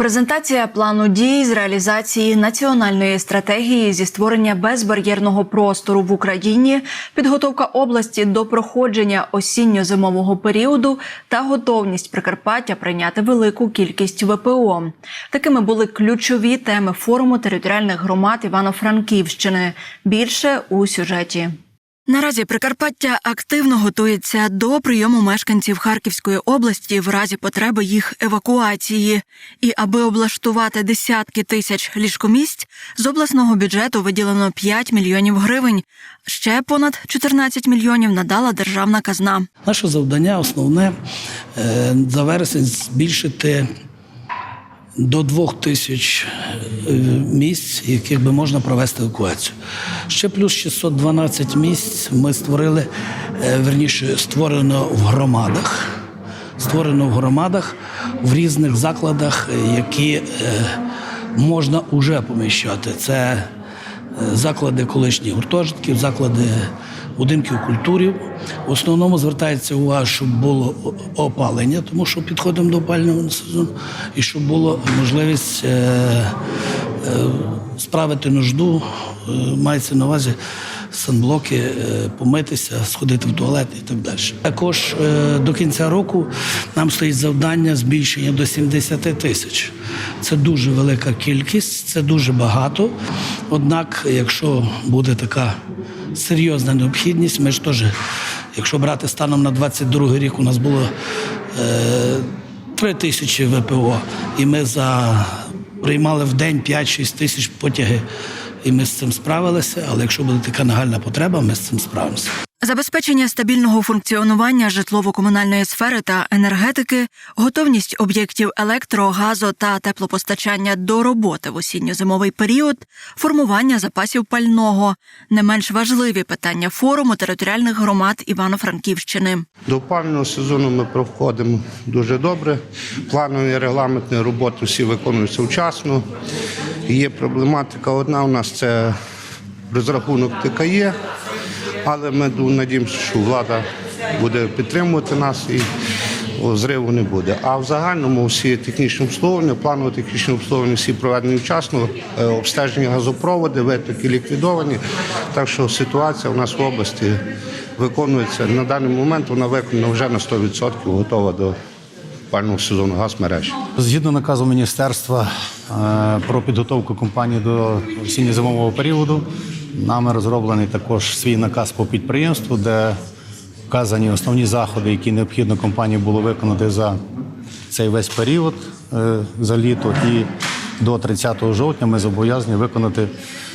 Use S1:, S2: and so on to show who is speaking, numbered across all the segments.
S1: Презентація плану дій з реалізації національної стратегії зі створення безбар'єрного простору в Україні, підготовка області до проходження осінньо-зимового періоду та готовність Прикарпаття прийняти велику кількість ВПО. Такими були ключові теми форуму територіальних громад Івано-Франківщини. Більше у сюжеті. Наразі Прикарпаття активно готується до прийому мешканців Харківської області в разі потреби їх евакуації. І аби облаштувати десятки тисяч ліжкомісць, з обласного бюджету виділено 5 мільйонів гривень. Ще понад 14 мільйонів надала державна казна.
S2: Наше завдання основне е, за вересень збільшити до двох тисяч е, місць, яких би можна провести евакуацію. Ще плюс 612 місць ми створили, е, верніше, створено в громадах. Створено в громадах в різних закладах, е, які можна уже поміщати. Це заклади колишніх гуртожитків, заклади будинків культури. В основному звертається увага, щоб було опалення, тому що підходимо до опалювального сезону, і щоб була можливість е, е, справити нужду, е, мається на увазі санблоки, помитися, сходити в туалет і так далі. Також до кінця року нам стоїть завдання збільшення до 70 тисяч. Це дуже велика кількість, це дуже багато. Однак, якщо буде така серйозна необхідність, ми ж теж, якщо брати станом на 22 рік, у нас було е, 3 тисячі ВПО, і ми за приймали в день 5-6 тисяч потяги. І ми з цим справилися, але якщо буде така нагальна потреба, ми з цим справимося.
S1: Забезпечення стабільного функціонування житлово-комунальної сфери та енергетики, готовність об'єктів електро, газу та теплопостачання до роботи в осінньо-зимовий період, формування запасів пального не менш важливі питання форуму територіальних громад Івано-Франківщини.
S3: До опалювального сезону ми проходимо дуже добре. Планові регламентні роботи всі виконуються вчасно. Є проблематика одна у нас це розрахунок ТКЄ, але ми надіємося, що влада буде підтримувати нас і зриву не буде. А в загальному всі технічні обслуговування, планове технічне обслуговування всі проведені вчасно, е, обстеження газопроводи, витоки ліквідовані. Так що ситуація у нас в області виконується на даний момент. Вона виконана вже на 100% готова до пального сезону газмережі.
S4: Згідно наказу міністерства е, про підготовку компанії до осінньо-зимового періоду, нами розроблений також свій наказ по підприємству, де вказані основні заходи, які необхідно компанії було виконати за цей весь період е, за літо. І до 30 жовтня ми зобов'язані виконати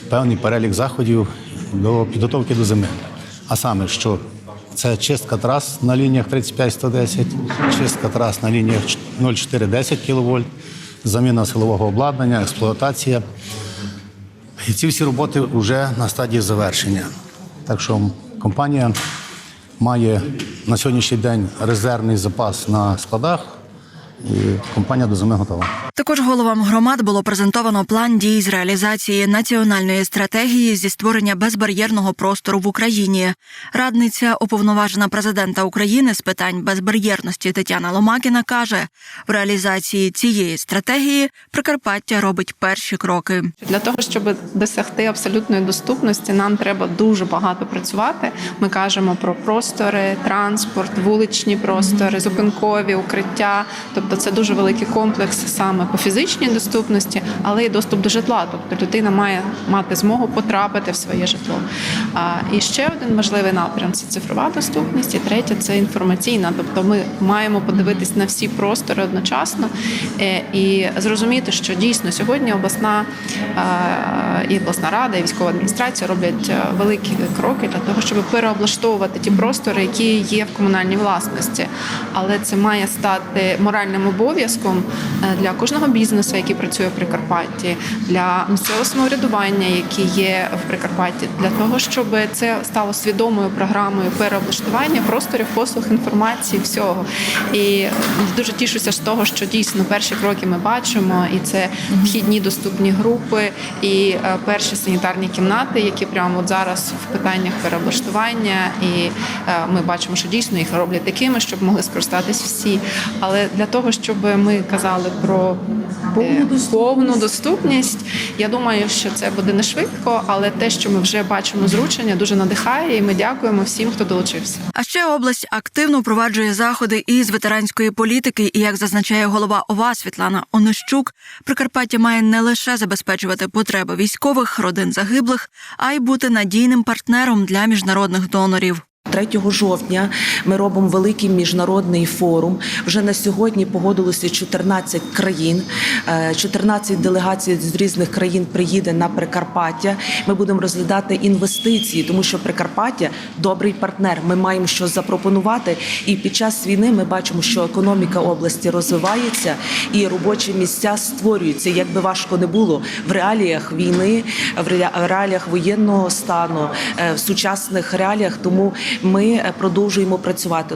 S4: певний перелік заходів до підготовки до зими. А саме, що це чистка трас на лініях 35-110, чистка трас на лініях 0,4-10 кВт, заміна силового обладнання, експлуатація. І ці всі роботи вже на стадії завершення. Так що компанія має на сьогоднішній день резервний запас на складах, і компанія до зими готова.
S1: Також головам громад було презентовано план дій з реалізації національної стратегії зі створення безбар'єрного простору в Україні. Радниця уповноважена президента України з питань безбар'єрності Тетяна Ломакіна каже: в реалізації цієї стратегії Прикарпаття робить перші кроки.
S5: Для того, щоб досягти абсолютної доступності, нам треба дуже багато працювати. Ми кажемо про простори, транспорт, вуличні простори, зупинкові укриття. Тобто, це дуже великий комплекс саме по фізичній доступності, але й доступ до житла. Тобто людина має мати змогу потрапити в своє житло. І ще один важливий напрям це цифрова доступність, і третє це інформаційна. Тобто, ми маємо подивитись на всі простори одночасно е, і зрозуміти, що дійсно сьогодні обласна і обласна рада, і військова адміністрація роблять е, великі кроки для того, щоб переоблаштовувати ті простори, які є в комунальній власності. Але це має стати моральним обов'язком е, для кожного бізнесу, який працює в Прикарпатті, для місцевого самоврядування, які є в Прикарпатті, для того, щоб це стало свідомою програмою переоблаштування просторів, послуг, інформації, всього. І дуже тішуся з того, що дійсно перші кроки ми бачимо, і це вхідні доступні групи, і е, перші санітарні кімнати, які прямо от зараз в питаннях переоблаштування. І е, ми бачимо, що дійсно їх роблять такими, щоб могли скористатись всі. Але для того, того, щоб ми казали про е, повну доступність. Я думаю, що це буде не швидко, але те, що ми вже бачимо зручення, дуже надихає, і ми дякуємо всім, хто долучився.
S1: А ще область активно впроваджує заходи із ветеранської політики. І як зазначає голова ОВА Світлана Онищук, Прикарпаття має не лише забезпечувати потреби військових, родин загиблих, а й бути надійним партнером для міжнародних донорів.
S6: 3 жовтня ми робимо великий міжнародний форум. Вже на сьогодні погодилося 14 країн. Е, 14 делегацій з різних країн приїде на Прикарпаття. Ми будемо розглядати інвестиції, тому що Прикарпаття добрий партнер. Ми маємо що запропонувати. І під час війни ми бачимо, що економіка області розвивається і робочі місця створюються. Як би важко не було в реаліях війни, в реаліях- реаліях воєнного стану, е, в сучасних реаліях. Тому ми е, продовжуємо працювати.